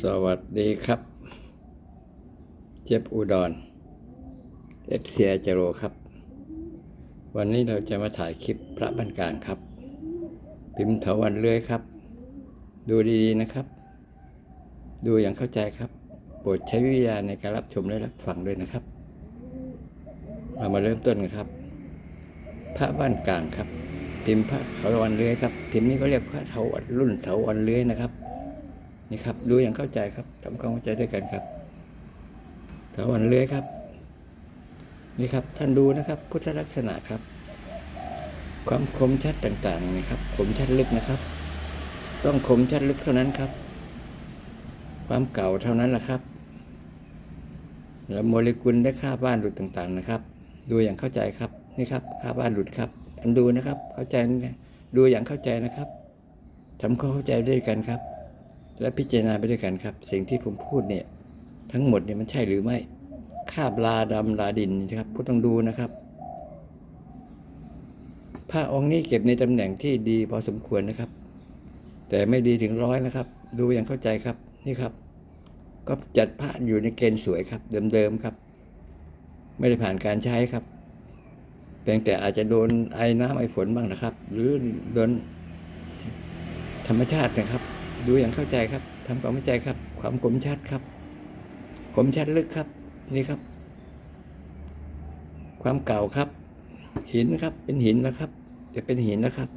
สวัสดีครับ เจ็บอุดรเอฟเซียจโรครับ วันนี้เราจะมาถ่ายคลิปพระบันกลางครับ พิมพ์เถาวันเลื่อยครับ ดูดีๆนะครับ ดูอย่างเข้าใจครับโปรดใช้วิทยาณในการรับชมและรับฟังด้วยนะครับ เรามาเริ่มต้นกันครับ พระบ้านกลางครับ พิมพ์พระเถาวันเลื้อยครับ พิมพ์นี้ก็เรียกพระเถาวันรุ่นเถาวันเลื้อยนะครับ นี่ครับดูอย่างเข้าใจครับทำความเข้าใจด้วยกันครับถาวันเลื้อยครับ นี่ครับท่านดูนะครับ พุทธลักษณะครับ ความคมชัดต่างๆนะครับคมชัดลึกนะครับ ต้องคมชัดลึกเท่านั้นครับ ความเก่าเท่านั้นแหละครับ แล้วโมเลกุลและค่าบ้านหลุดต่างๆนะครับ ดูอย่างเข้าใจครับนี่ครับค่าบ้านหลุดครับท่านดูนะครับ เข้าใจดูอย่างเข้าใจนะครับทำความเข้าใจด้วยกันครับ และพิจารณาไปด้วยกันครับ สิ่งที่ผมพูดเนี่ยทั้งหมดเนี่ยมันใช่หรือไม่คาบลาดำลาดินนะครับผู้ต้องดูนะครับพระองค์นี้เก็บในตำแหน่งที่ดีพอสมควรนะครับ แต่ไม่ดีถึงร้อยนะครับ ดูอย่างเข้าใจครับนี่ครับ ก็จัดพระอยู่ในเกณฑ์สวยครับ เดิมๆครับ ไม่ได้ผ่านการใช้ครับเพียงแต่อาจจะโดนไอ้น้ำไอ้ฝนบ้างนะครับ หรือโดนธรรมชาตินะครับ ดูอย่างเข้าใจครับทำความเข้าใจครับ ความคมชัดครับคมชัดลึกครับ นี่ครับ ความเก่าครับ หินครับ เป็นหินนะครับ จะเป็นหินนะครับ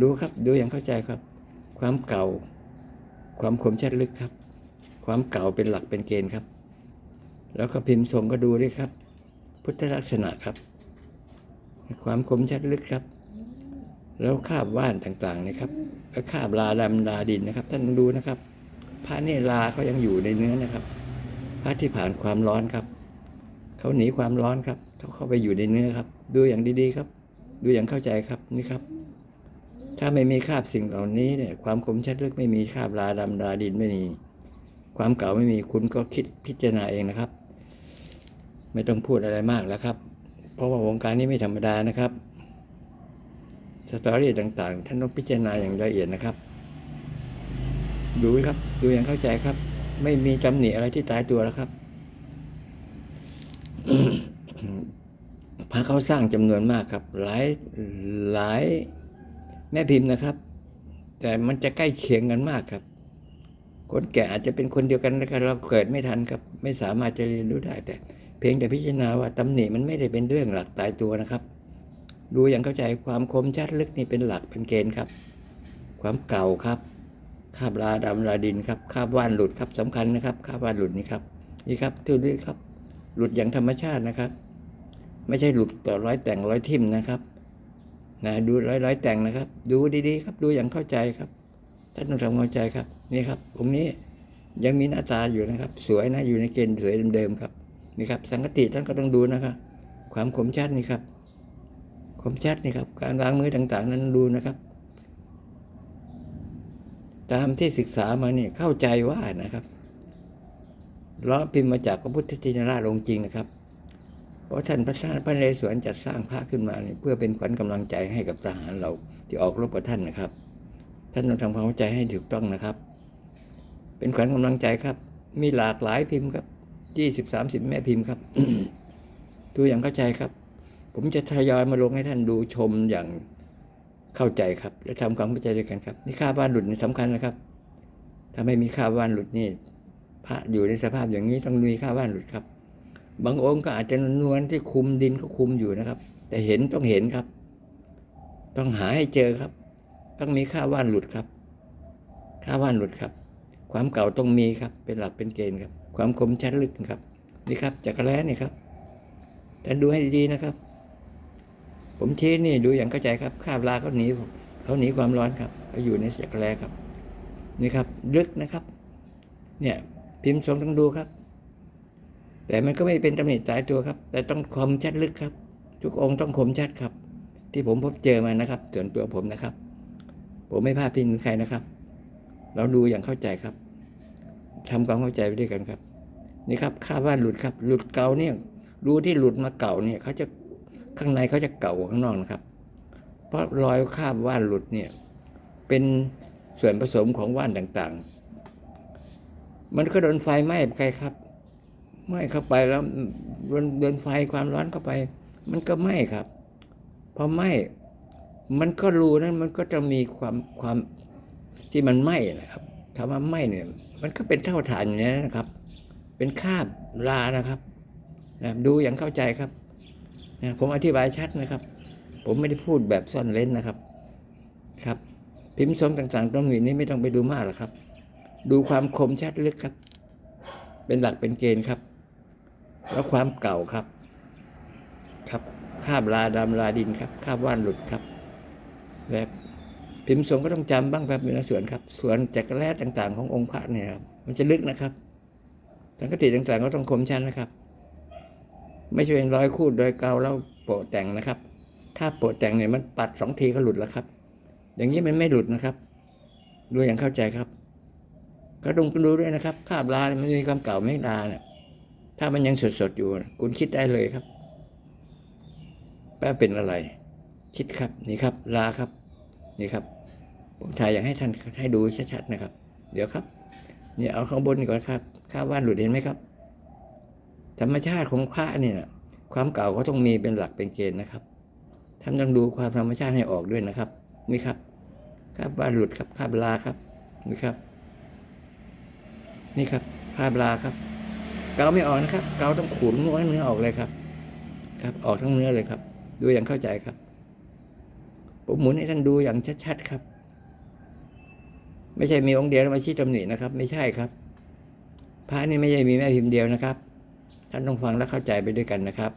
ดูครับ ดูอย่างเข้าใจครับ ความเก่า ความคมชัดลึกครับ ความเก่าเป็นหลักเป็นเกณฑ์ครับ แล้วก็พิมพ์ทรงก็ดูด้วยครับ พุทธลักษณะครับ ความคมชัดลึกครับ แล้วคาบว่านต่างๆนะครับแล้วคาบลาดำลาดินนะครับ ท่านดูนะครับ พระเนี่ยลาเขายังอยู่ในเนื้อนะครับ พระที่ผ่านความร้อนครับเขาหนีความร้อนครับเขาเข้าไปอยู่ในเนื้อครับ ดูอย่างดีๆครับ ดูอย่างเข้าใจครับนี่ครับ ถ้าไม่มีคาบสิ่งเหล่านี้เนี่ยความคมชัดลึกไม่มีคาบลาดำลาดินไม่มี ความเก่าไม่มีคุณก็คิดพิจารณาเองนะครับ ไม่ต้องพูดอะไรมากแล้วครับ เพราะว่าวงการนี้ไม่ธรรมดานะครับ สตอรี่ต่างๆ ท่านต้องพิจารณาอย่างละเอียดนะครับ ดูครับ ดูอย่างเข้าใจครับ ไม่มีตำหนิอะไรที่ตายตัวแล้วครับพระเขาสร้างจำนวนมากครับ หลายหลายแม่พิมพ์นะครับ แต่มันจะใกล้เคียงกันมากครับ คนแก่อาจจะเป็นคนเดียวกันนะครับเราเกิดไม่ทันครับ ไม่สามารถจะเรียนรู้ได้แต่ เพียงแต่พิจารณาว่าตำหนิมันไม่ได้เป็นเรื่องหลักตายตัวนะครับ ดูอย่างเข้าใจความคมชัดลึกนี่เป็นหลักเป็นเกณฑ์ครับ ความเก่าครับคาบลาดำลาดินครับคาบว่านหลุดครับสำคัญนะครับคาบว่านหลุดนี่ครับนี่ครับดูด้วยครับ หลุดอย่างธรรมชาตินะครับ ไม่ใช่หลุดต่อร้อยแต่งร้อยทิมนะครับนะดูร้อยร้อยแต่งนะครับ ดูดีๆครับดูอย่างเข้าใจครับท่านต้องทำเข้าใจครับนี่ครับองค์นี้ยังมีหน้าตาอยู่นะครับ สวยนะอยู่ในเกณฑ์สวยเดิมๆครับนี่ครับสังกติท่านก็ต้องดูนะครับ ความคมชัดนี่ครับ คมชัดนี่ครับการวางมือต่างๆ นั้นดูนะครับ ตามที่ศึกษามาเนี่ยเข้าใจว่านะครับล้อพิมพ์มาจากพระพุทธชินราชองค์จริงนะครับ เพราะท่านพระชาพระนเรศวรจัดสร้างพระขึ้นมาเเพื่อเป็นขวัญกำลังใจให้กับทหารเราที่ออกรบกับท่านนะครับ ท่านต้องทำความเข้าใจให้ถูกต้องนะครับ เป็นขวัญกำลังใจครับ มีหลากหลายพิมพ์ครับยี่สิบสามสิบแม่พิมพ์ครับดูอย่างเข้าใจครับ ผมจะทยอยมาลงให้ท่านดูชมอย่างเข้าใจครับ และทำความเข้าใจด้วยกันครับ นี่ค่าบ้านหลุดนี่สำคัญนะครับ ถ้าไม่มีค่าบ้านหลุดนี่พระอยู่ในสภาพอย่างนี้ต้องมีค่าบ้านหลุดครับ บางองค์ก็อาจจะนวลที่คุมดินก็คุมอยู่นะครับ แต่เห็นต้องเห็นครับ ต้องหาให้เจอครับ ต้องมีค่าบ้านหลุดครับ ค่าบ้านหลุดครับ ความเก่าต้องมีครับ เป็นหลักเป็นเกณฑ์ครับ ความคมชัดลึกครับ นี่ครับจักรแล้นี่ครับท่านดูให้ดีๆนะครับ ผมชี้นี่ดูอย่างเข้าใจครับคาบลาเขาหนีเขาหนีความร้อนครับเขาอยู่ในจักรแล้ครับ นี่ครับ ลึกนะครับ เนี่ยพิมพ์ทรงต้องดูครับ แต่มันก็ไม่เป็นตำหนิตายตัวครับ แต่ต้องคมชัดลึกครับ ทุกองค์ต้องคมชัดครับ ที่ผมพบเจอมานะครับ ส่วนตัวผมนะครับ ผมไม่พลาดพิงใครนะครับ เราดูอย่างเข้าใจครับทำความเข้าใจไปด้วยกันครับ นี่ครับค่าว่าหลุดครับ หลุดเก่าเนี่ย รู้ที่หลุดมาเก่าเนี่ยเขาจะ ข้างในเขาจะเก่ากว่าข้างนอกนะครับ เพราะรอยคราบว่านหลุดเนี่ยเป็นส่วนผสมของว่านต่างๆ มันก็โดนไฟไหม้ไปครับไหม้เข้าไปแล้วโดนโดนไฟความร้อนเข้าไป มันก็ไหม้ครับพอไหม้มันก็รูนั้นมันก็จะมีความความที่มันไหม้นะครับคำว่าไหม้เนี่ยมันก็เป็นเท่าฐานอย่างนี้นะครับ เป็นคาบลานนะครับ ดูอย่างเข้าใจครับ นะผมอธิบายชัดนะครับ ผมไม่ได้พูดแบบซ่อนเล้นนะครับครับ พิมพ์ทรงต่างๆตรงนี้ไม่ต้องไปดูมากหรอกครับ ดูความคมชัดลึกครับ เป็นหลักเป็นเกณฑ์ครับ แล้วความเก่าครับ ครับคาบลาดำลาดินครับคาบว่านหลุดครับแบบพิมพ์ทรงก็ต้องจำบ้างครับอยู่ในส่วนครับ ส่วนจักรแร่ต่างๆ ขององค์พระเนี่ยครับมันจะลึกนะครับ สังกติต่างๆก็ต้องคมชัดนะครับ ไม่ใช่เป็นร้อยคูดโดยเกาแล้วโปะแต่งนะครับ ถ้าโปะแต่งเนี่ยมันปัดสองทีก็หลุดแล้วครับ อย่างนี้มันไม่หลุดนะครับดูอย่างเข้าใจครับก็ต้องดูด้วยนะครับคาบลาเนี่ยมันมีความเก่าไม่ลาเนี่ยถ้ามันยังสดๆอยู่ คุณคิดได้เลยครับแป้เป็นอะไร คิดครับนี่ครับ ลาครับ นี่ครับ ผมถ่ายอยากให้ท่านให้ดูชัดๆนะครับ เดี๋ยวครับ เนี่ยเอาข้างบนก่อนครับข้าว่านหลุดเห็นไหมครับ ธรรมชาติของพระเนี่ยความเก่าก็ต้องมีเป็นหลักเป็นเกณฑ์นะครับท่านต้องดูความธรรมชาติให้ออกด้วยนะครับนี่ครับคาบว่านหลุดครับคาบลาครับนี่ครับ นี่ครับคาบลาครับ เกาไม่ออกนะครับ เกาต้องขูดม้วนเนื้อออกเลยครับ ครับ ออกทั้งเนื้อเลยครับ ดูอย่างเข้าใจครับผมหมุนให้ท่านดูอย่างชัดๆครับ ไม่ใช่มีองค์เดียวแล้วมาชี้ตำหนินะครับ ไม่ใช่ครับพระนี่ไม่ใช่มีแม่พิมพ์เดียวนะครับ ท่านต้องฟังและเข้าใจไปด้วยกันนะครับ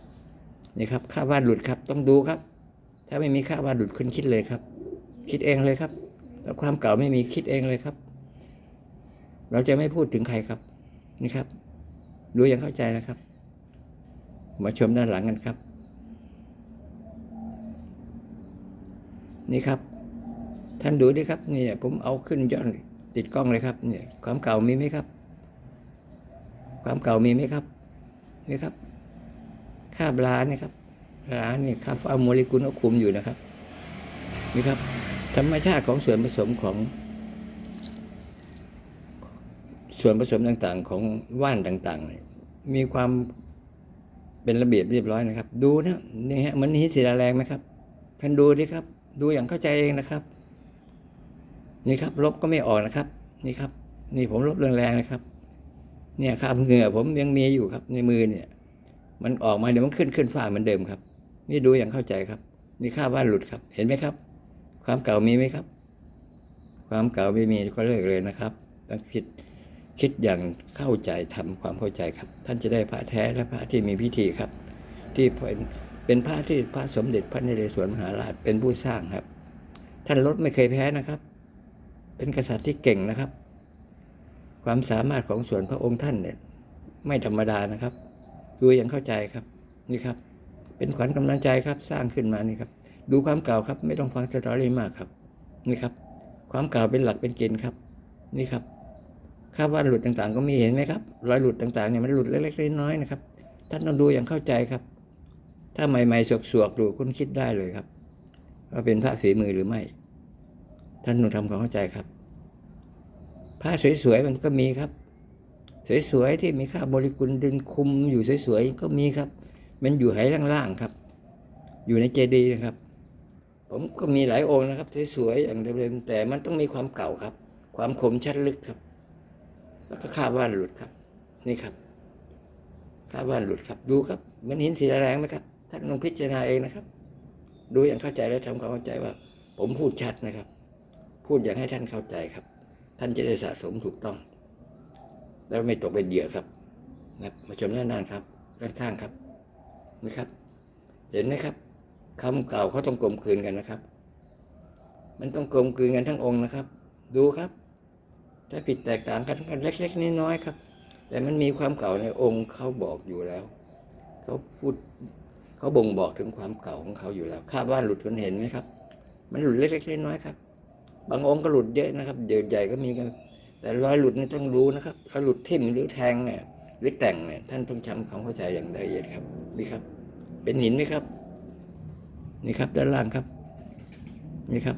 นี่ครับค่าวาดหลุดครับต้องดูครับ ถ้าไม่มีค่าวาดหลุดคุณคิดเลยครับ คิดเองเลยครับ แล้วความเก่าไม่มีคิดเองเลยครับ เราจะไม่พูดถึงใครครับนี่ครับ ดูอย่างเข้าใจนะครับ มาชมด้านหลังกันครับ นี่ครับท่านดูดิครับนี่ผมเอาขึ้นย้อนติดกล้องเลยครับเนี่ยความเก่ามีไหมครับ ความเก่ามีไหมครับ นี่ครับ ค่าบลาเนี่ยครับลาเนี่ยค่าฟ้าโมเลกุลก็คุมอยู่นะครับนี่ครับ ธรรมชาติของส่วนผสมของ ส่วนผสมต่างๆ ของว่านต่างๆ มีความเป็นระเบียบเรียบร้อยนะครับ ดูนะนี่ฮะมันหินศิลาแรงไหมครับท่านดูดิครับ ดูอย่างเข้าใจเองนะครับ นี่ครับ ลบก็ไม่ออกนะครับ นี่ครับ นี่ผมลบแรงๆนะครับ เนี่ยครับเหงื่อผมยังมีอยู่ครับในมือเนี่ย มันออกมาเดี๋ยวมันขึ้นขึ้นฟ้าเหมือนเดิมครับ นี่ดูอย่างเข้าใจครับ นี่ค่าว่าหลุดครับ เห็นไหมครับ ความเก่ามีไหมครับ ความเก่าไม่มีก็เลิกเลยนะครับต้องคิดคิดอย่างเข้าใจทำความเข้าใจครับ ท่านจะได้พระแท้และพระที่มีพิธีครับ ที่เป็นเป็นพระที่พระสมเด็จพระนเรศวรมหาราชเป็นผู้สร้างครับ ท่านลดไม่เคยแพ้นะครับ เป็นกษัตริย์ที่เก่งนะครับ ความสามารถของส่วนพระองค์ท่านเนี่ยไม่ธรรมดานะครับดูอย่างเข้าใจครับนี่ครับ เป็นขวัญกำลังใจครับสร้างขึ้นมานี่ครับ ดูความเก่าครับ ไม่ต้องฟังสตอรี่มากครับนี่ครับ ความเก่าเป็นหลักเป็นเกณฑ์ครับ นี่ครับคาบว่าหลุดต่างๆ ก็มีเห็นไหมครับรอยหลุดต่างๆเนี่ยมันหลุดเล็กๆน้อยๆนะครับท่านต้องดูอย่างเข้าใจครับ ถ้าใหม่ๆสวกๆดูคุณคิดได้เลยครับ ว่าเป็นพระฝีมือหรือไม่ ท่านต้องทำความเข้าใจครับ ผ้าสวยๆมันก็มีครับ สวยๆที่มีค่าบริกุลดึงคุมอยู่สวยๆก็มีครับ มันอยู่ไหล่างๆครับ อยู่ในเจดีย์นะครับ ผมก็มีหลายองค์นะครับสวยๆอย่างเดิมๆแต่มันต้องมีความเก่าครับ ความคมชัดลึกครับ แล้วก็ค่าบ้านหลุดครับ นี่ครับค่าบ้านหลุดครับ ดูครับมันหินสีแรงไหมครับท่านลองพิจารณาเองนะครับ ดูอย่างเข้าใจและทำความเข้าใจว่า ผมพูดชัดนะครับ พูดอย่างให้ท่านเข้าใจครับ ท่านจะได้สะสมถูกต้อง แล้วไม่ตกเป็นเหยื่อครับนะครับมาชมด้านหน้าครับ ด้านข้างครับนะครับ เห็นไหมครับคำเก่าเขาต้องกลมกลืนกันนะครับ มันต้องกลมกลืนกันทั้งองค์นะครับ ดูครับ ถ้าผิดแตกต่างกันกันเล็กๆน้อยๆครับ แต่มันมีความเก่าในองค์เขาบอกอยู่แล้วเขาพูดเขาบ่งบอกถึงความเก่าของเขาอยู่แล้วคาดว่าหลุดคุณเห็นไหมครับ มันหลุดเล็กๆน้อยๆครับ บางองค์ก็หลุดเยอะนะครับเดือดใหญ่ก็มีกัน แต่รอยหลุดนี่ต้องรู้นะครับรอยหลุดทิ่มหรือแทงเนี่ยหรือแต่งเนี่ยท่านต้องจำความเข้าใจอย่างละเอียดครับนี่ครับ เป็นหินไหมครับ นี่ครับด้านล่างครับ นี่ครับ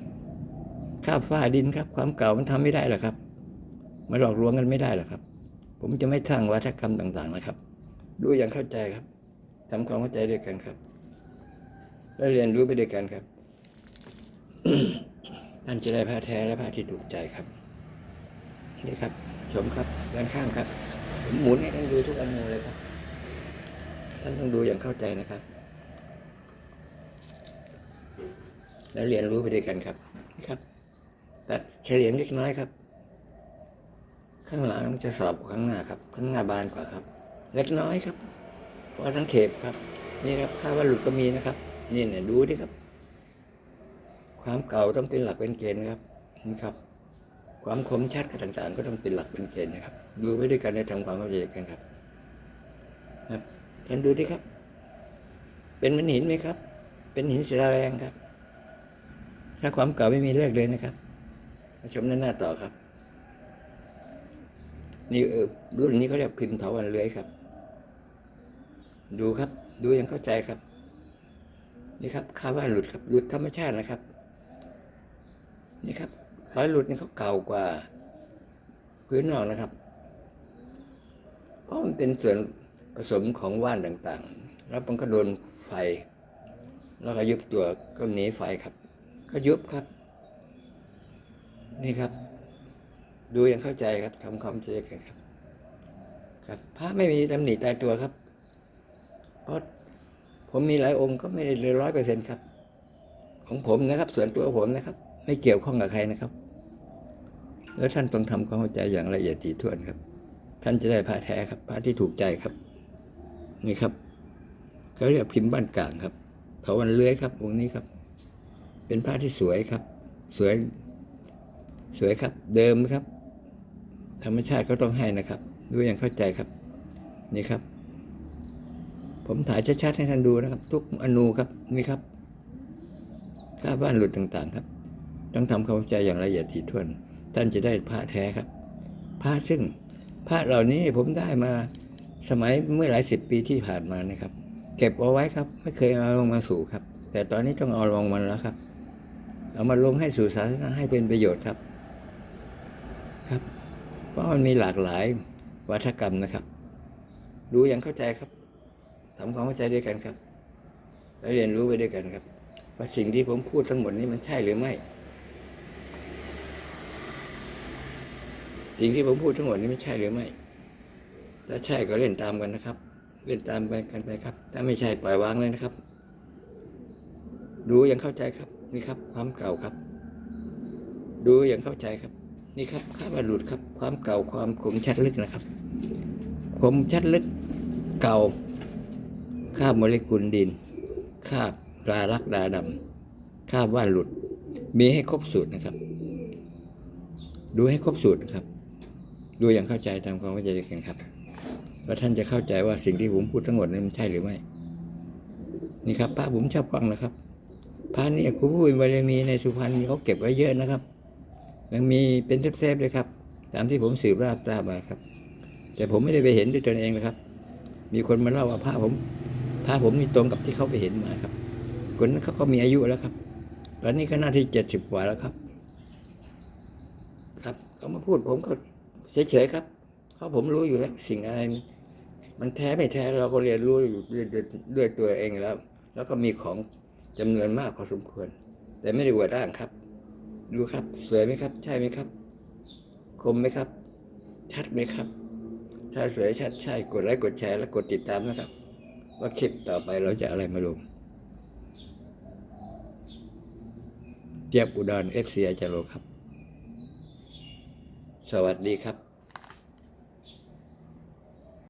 ข้าบฟ้าดินครับ ความเก่ามันทำไม่ได้หรอกครับมันหลอกลวงกันไม่ได้หรอกครับ ผมจะไม่สร้างวัฒกรรมต่าง ๆ นะครับดูอย่างเข้าใจครับทำความเข้าใจด้วยกันครับ และเรียนรู้ไปด้วยกันครับ ท่านจะได้ผ้าแท้และผ้าที่ถูกใจครับ นี่ครับ ชมครับด้านข้างครับผมหมุนให้ท่านดูทุกอนูเลยครับ ท่านต้องดูอย่างเข้าใจนะครับ และเรียนรู้ไปด้วยกันครับนี่ครับตัดเฉลี่ยเล็กน้อยครับ ข้างหลังจะสอบกว่าข้างหน้าครับ ข้างหน้าบานกว่าครับ เล็กน้อยครับเพราะว่าสังเขปครับ นี่ครับค่าว่าหลุดก็มีนะครับ นี่เนี่ยดูดิครับ ความเก่าต้องเป็นหลักเป็นเกณฑ์นะครับนี่ครับ ความคมชัดกับต่างๆ ก็ต้องเป็นหลักเป็นเกณฑ์นะครับ ดูไปด้วยกันในทำความเข้าใจกันครับครับท่านดูดิครับ เป็นมันหินไหมครับ เป็นหินศิลาแรงครับ ถ้าความเก่าไม่มีเลิกเลยนะครับมาชมหน้าหน้าต่อครับ นี่เออรุ่นนี้เขาเรียกพิมพ์เถาวันเลื้อยครับ ดูครับ ดูย่างเข้าใจครับ นี่ครับคาว่าหลุดครับ หลุดธรรมชาตินะครับ นี่ครับรอยหลุดนี่เขาเก่ากว่า พื้นนอกนะครับ เพราะมันเป็นส่วนผสมของว่านต่างๆ แล้วมันก็โดนไฟ แล้วก็ยุบตัวก็หนีไฟครับ ก็ยุบครับ นี่ครับ ดูอย่างเข้าใจครับทำความเข้าใจกันครับ ครับพระไม่มีตำหนิตายตัวครับ เพราะผมมีหลายองค์ก็ไม่ได้เลยร้อยเปอร์เซ็นต์ครับ ของผมนะครับ ส่วนตัวผมนะครับ ไม่เกี่ยวข้องกับใครนะครับ แล้วท่านต้องทำความเข้าใจอย่างละเอียดถี่ถ้วนครับ ท่านจะได้พระแท้ครับพระที่ถูกใจครับ นี่ครับเขาเรียกพิมพ์บ้านกลางครับเถาวันเลื้อยครับองค์นี้ครับ เป็นพระที่สวยครับ สวย สวยครับ เดิมครับ ธรรมชาติก็ต้องให้นะครับดูอย่างเข้าใจครับ นี่ครับ ผมถ่ายชัดๆให้ท่านดูนะครับ ทุกอนูครับนี่ครับค่าบ้านหลุดต่างๆครับ ต้องทำความเข้าใจอย่างละเอียดถี่ถ้วน ท่านจะได้พระแท้ครับ พระซึ่งพระเหล่านี้ผมได้มาสมัยเมื่อหลายสิบปีที่ผ่านมานะครับ เก็บเอาไว้ครับ ไม่เคยเอาลงมาสู่ครับ แต่ตอนนี้ต้องเอาลงมันแล้วครับ เอามาลงให้สู่สาธารณะให้เป็นประโยชน์ครับครับ เพราะมันมีหลากหลายวัฒกรรมนะครับ ดูอย่างเข้าใจครับทำความเข้าใจด้วยกันครับและเรียนรู้ไปด้วยกันครับ ว่าสิ่งที่ผมพูดทั้งหมดนี้มันใช่หรือไม่ สิ่งที่ผมพูดทั้งหมดนี้ไม่ใช่หรือไม่ถ้าใช่ก็เล่นตามกันนะครับ เล่นตามไปกันไปครับ ถ้าไม่ใช่ปล่อยวางเลยนะครับ ดูอย่างเข้าใจครับนี่ครับ ความเก่าครับ ดูอย่างเข้าใจครับ นี่ครับข้าว่าหลุดครับ ความเก่าความคมชัดลึกนะครับคมชัดลึกเก่าคาบโมเลกุลดินคาบลาลักดาดำคาบว่านหลุด มีให้ครบสูตรนะครับ ดูให้ครบสูตรนะครับ ดูอย่างเข้าใจตามความเข้าใจกันครับแล้วท่านจะเข้าใจว่าสิ่งที่ผมพูดทั้งหมดนั้นมันใช่หรือไม่ นี่ครับพระผมชอบฟังนะครับพระนี่ครูผู้บารมีในสุพรรณเขาเก็บไว้เยอะนะครับยังมีเป็นเทปๆเลยครับ ตามที่ผมสืบราบทราบมาครับ แต่ผมไม่ได้ไปเห็นด้วยตนเองนะครับ มีคนมาเล่าว่าพระผมพระผมนี่ตรงกับที่เขาไปเห็นมาครับ คนนั้นเขาก็มีอายุแล้วครับตอนนี้ก็น่าที่เจ็ดสิบกว่าแล้วครับ ครับเขามาพูดผมก็ เฉยๆครับ เพราะผมรู้อยู่แล้วสิ่งอะไรมันแท้ไม่แท้เราก็เรียนรู้อยู่ด้วยด้วยวยตัวเองแล้ว แล้วก็มีของจำนวนมากพอสมควร แต่ไม่ได้อวดอ้างครับ ดูครับ สวยไหมครับ ใช่ไหมครับ คมไหมครับ ชัดไหมครับ ถ้าสวยชัดใช่กดไลค์กดแชร์และกดติดตามนะครับ ว่าคลิปต่อไปเราจะอะไรมาลงเจี๊ยบอุดรเอฟซีอาจารโลครับ สวัสดีครับ